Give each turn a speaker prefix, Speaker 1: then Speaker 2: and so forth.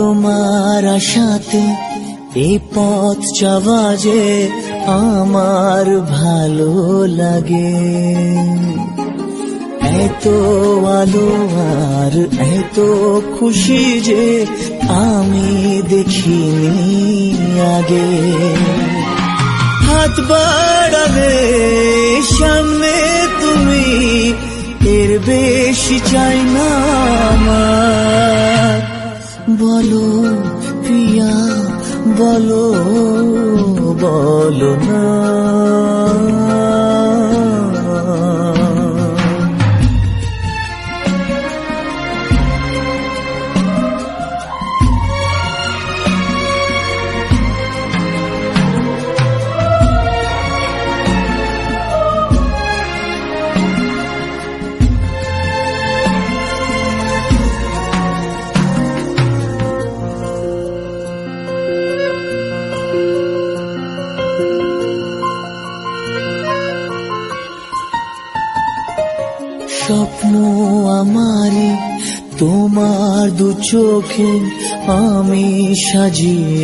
Speaker 1: তোমার আশাতে এ পথ চাওয়া যে আমার ভালো লাগে। এত আলো আর এত খুশি যে আমি দেখিনি আগে। হাত বাড়ালে সামনে তুমি, এর বেশি চাই না আমার। বলো প্রিয়া বলো বলো না। স্বপ্ন আমারে তোমার দু চোখে আমি সাজিয়ে